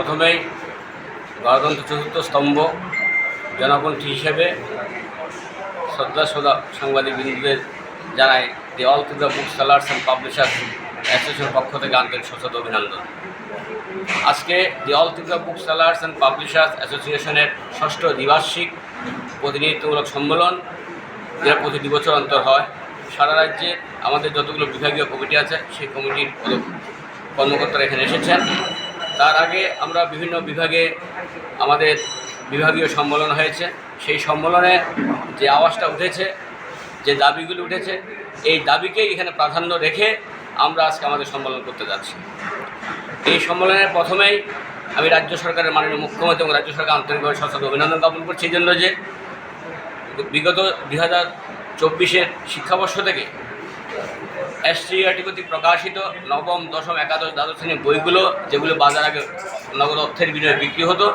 প্রথমেই গণতন্ত্র চতুর্থ স্তম্ভ জনকণ্ঠী হিসেবে শ্রদ্ধাসদা সাংবাদিক বিন্দুদের জানাই the all the book sellers and publishers অ্যাসোসিয়েশনের পক্ষ থেকে আন্তরিক সচেত অভিনন্দন। আজকে the all the book sellers and publishers অ্যাসোসিয়েশনের ষষ্ঠ দ্বিবার্ষিক প্রতিনিধিত্বমূলক সম্মেলন, যেটা প্রতি বছর অন্তর হয়। সারা রাজ্যে আমাদের যতগুলো বিভাগীয় কমিটি আছে, সেই কমিটির কর্মকর্তারা এখানে এসেছেন। তার আগে আমরা বিভিন্ন বিভাগে আমাদের বিভাগীয় সম্মেলন হয়েছে। সেই সম্মেলনে যে আওয়াজটা উঠেছে, যে দাবিগুলো উঠেছে, এই দাবিকেই এখানে প্রাধান্য রেখে আমরা আজকে আমাদের সম্মেলন করতে যাচ্ছি। এই সম্মেলনের প্রথমেই আমি রাজ্য সরকারের মাননীয় মুখ্যমন্ত্রী এবং রাজ্য সরকার আন্তরিকভাবে সচেতন অভিনন্দন জ্ঞাপন করছি। এই জন্য যে বিগত দুই হাজার চব্বিশের শিক্ষাবর্ষ থেকে এসটিআরটি কর্তৃক প্রকাশিত নবম, দশম, একাদশ, দ্বাদশ শ্রেণির বইগুলো, যেগুলো বাজার আগে নগদ অর্থের বিনিময়ে বিক্রি হতো,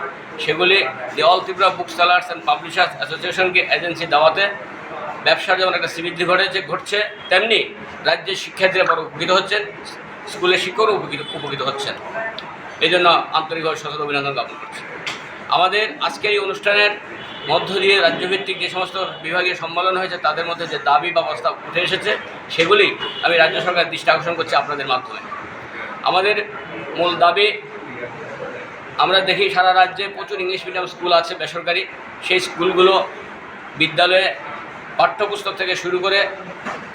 সেগুলি the all Tripura book sellers and publishers অ্যাসোসিয়েশনকে agency দেওয়াতে ব্যবসার যেমন একটা শ্রীবৃদ্ধি ঘটেছে, ঘটছে, তেমনি রাজ্যের শিক্ষার্থীরা বড় উপকৃত হচ্ছেন, স্কুলের শিক্ষকও উপকৃত উপকৃত হচ্ছেন। এই জন্য আন্তরিকভাবে সচেতন অভিনন্দন জ্ঞাপন করছি। আমাদের আজকের এই অনুষ্ঠানের মধ্য দিয়ে রাজ্যভিত্তিক যে সমস্ত বিভাগীয় সম্মেলন হয়েছে, তাদের মধ্যে যে দাবি বা প্রস্তাব উঠে এসেছে, সেগুলি আমি রাজ্য সরকার দৃষ্টি আকর্ষণ করছি আপনাদের মাধ্যমে। আমাদের মূল দাবি, আমরা দেখি সারা রাজ্যে প্রচুর ইংলিশ মিডিয়াম স্কুল আছে বেসরকারি। সেই স্কুলগুলো বিদ্যালয়ে পাঠ্যপুস্তক থেকে শুরু করে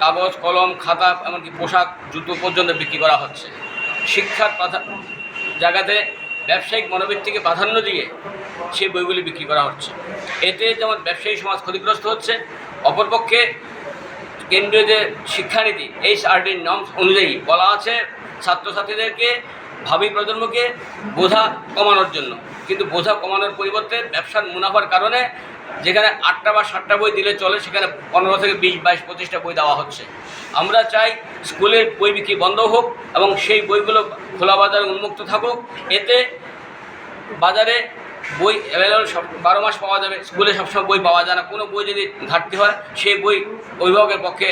কাগজ, কলম, খাতা, এমনকি পোশাক, জুতো পর্যন্ত বিক্রি করা হচ্ছে। শিক্ষার জায়গাতে ব্যবসায়িক মনোবৃত্তিকে প্রাধান্য দিয়ে সেই বইগুলি বিক্রি করা হচ্ছে। এতে যেমন ব্যবসায়ী সমাজ ক্ষতিগ্রস্ত হচ্ছে, অপরপক্ষে কেন্দ্রীয় যে শিক্ষানীতি এই আরটির নর্মস অনুযায়ী বলা আছে, ছাত্রছাত্রীদেরকে ভাবি প্রজন্মকে বোঝা কমানোর জন্য। কিন্তু বোঝা কমানোর পরিবর্তে ব্যবসার মুনাফার কারণে যেখানে আটটা বা সাতটা বই দিলে চলে, সেখানে পনেরো থেকে বিশ, বাইশ, পঁচিশটা বই দেওয়া হচ্ছে। আমরা চাই স্কুলের বই বিক্রি বন্ধ হোক এবং সেই বইগুলো খোলা বাজারে উন্মুক্ত থাকুক। এতে বাজারে বই অ্যাভেলেবল সব বারো মাস পাওয়া যাবে, স্কুলে সবসময় বই পাওয়া যায় না। কোনো বই যদি ঘাটতি হয়, সেই বই অভিভাবকের পক্ষে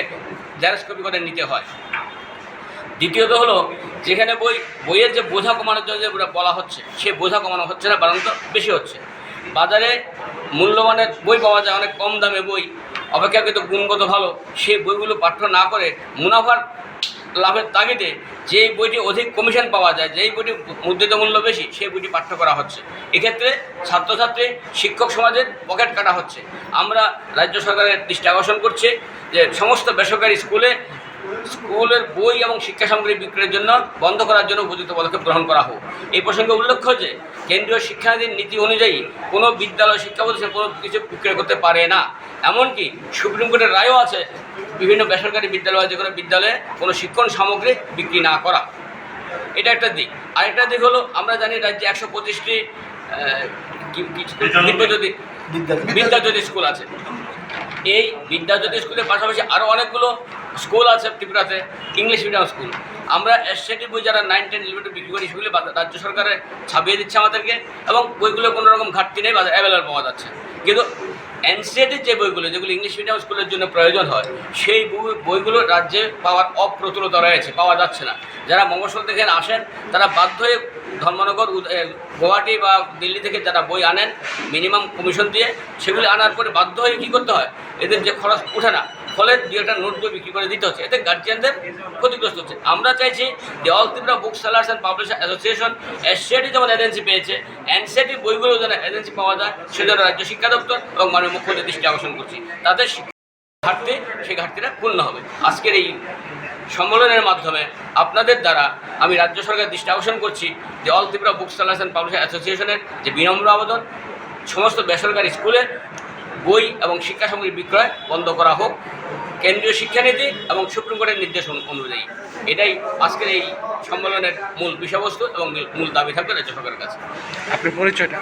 জেরক্স কপি করে নিতে হয়। দ্বিতীয়ত হলো, যেখানে বই, বইয়ের যে বোঝা কমানোর জন্য যে বলা হচ্ছে, সে বোঝা কমানো হচ্ছে না বরং বেশি হচ্ছে। বাজারে মূল্যমানের বই পাওয়া যায়, অনেক কম দামে বই, অপেক্ষাকৃত গুণগত ভালো সেই বইগুলো পাঠ্য না করে মুনাফার লাভের তাগিদে যেই বইটি অধিক কমিশন পাওয়া যায়, যেই বইটি মুদ্রিত মূল্য বেশি সেই বইটি পাঠ্য করা হচ্ছে। এক্ষেত্রে ছাত্রছাত্রী, শিক্ষক সমাজের পকেট কাটা হচ্ছে। আমরা রাজ্য সরকারের দৃষ্টি আকর্ষণ করছি যে সমস্ত বেসরকারি স্কুলে স্কুলের বই এবং শিক্ষা সামগ্রী বিক্রয়ের জন্য বন্ধ করার জন্য উপযুক্ত পদক্ষেপ গ্রহণ করা হোক। এই প্রসঙ্গে উল্লেখ্য যে কেন্দ্রীয় শিক্ষানীতির নীতি অনুযায়ী কোনো বিদ্যালয় শিক্ষা প্রতিষ্ঠান কোনো কিছু বিক্রয় করতে পারে না। এমনকি সুপ্রিম কোর্টের রায়ও আছে বিভিন্ন বেসরকারি বিদ্যালয় যে কোনো বিদ্যালয়ে কোনো শিক্ষণ সামগ্রী বিক্রি না করা। এটা একটা দিক। আরেকটা দিক হলো আমরা জানি রাজ্যে একশো পঁচিশটি বিদ্যাজ্যোতি বিদ্যাজ্যোতি স্কুল আছে। এই বিদ্যাজ্যোতি স্কুলের পাশাপাশি আরও অনেকগুলো স্কুল আছে ত্রিপুরাতে ইংলিশ মিডিয়াম স্কুল আমরা এসএটি বই যারা নাইন টেন ইলেভেন বিক্রি করি সেগুলি রাজ্য সরকারের ছাপিয়ে দিচ্ছে আমাদেরকে এবং বইগুলো কোনো রকম ঘাটতি নেই বাজার অ্যাভেলেবল পাওয়া যাচ্ছে। কিন্তু এনসিএটির যে বইগুলো, যেগুলো ইংলিশ মিডিয়াম স্কুলের জন্য প্রয়োজন হয়, সেই বই, বইগুলো রাজ্যে পাওয়ার অপ্রতুলতা রয়েছে, পাওয়া যাচ্ছে না। যারা মফসল থেকে আসেন, তারা বাধ্য হয়ে ধর্মনগর গুয়াহাটি বা দিল্লি থেকে যারা বই আনেন মিনিমাম কমিশন দিয়ে, সেগুলি আনার পরে বাধ্য হয়ে কী করতে হয়? এদের যে খরচ ওঠে না। ফলে দু একটা নোট বই বিক্রি করে দিতে হচ্ছে। এতে গার্জিয়ানদের ক্ষতিগ্রস্ত হচ্ছে। আমরা চাইছি যে all Tripura book sellers and publisher association SCIT যেমন এজেন্সি পেয়েছে এনসিআইটি বইগুলো যেন এজেন্সি পাওয়া যায় সেজন্য রাজ্য শিক্ষা দপ্তর এবং মাননীয় মুখ্যমন্ত্রী দৃষ্টি আকর্ষণ করছি। তাদের ঘাটতি, সেই ঘাটতিটা পূর্ণ হবে। আজকের এই সম্মেলনের মাধ্যমে আপনাদের দ্বারা আমি রাজ্য সরকারের দৃষ্টি আকর্ষণ করছি যে all Tripura book sellers and publisher অ্যাসোসিয়েশনের যে বিনম্র আবেদন, সমস্ত বেসরকারি স্কুলে বই এবং শিক্ষা সামগ্রী বিক্রয় বন্ধ করা হোক। কেন্দ্রীয় শিক্ষানীতি এবং সুপ্রিম কোর্টের নির্দেশ অনুযায়ী। এটাই আজকের এই সম্মেলনের মূল বিষয়বস্তু এবং মূল দাবি থাকবে রাজ্য সরকারের কাছে। আপনি পরিচয়টা?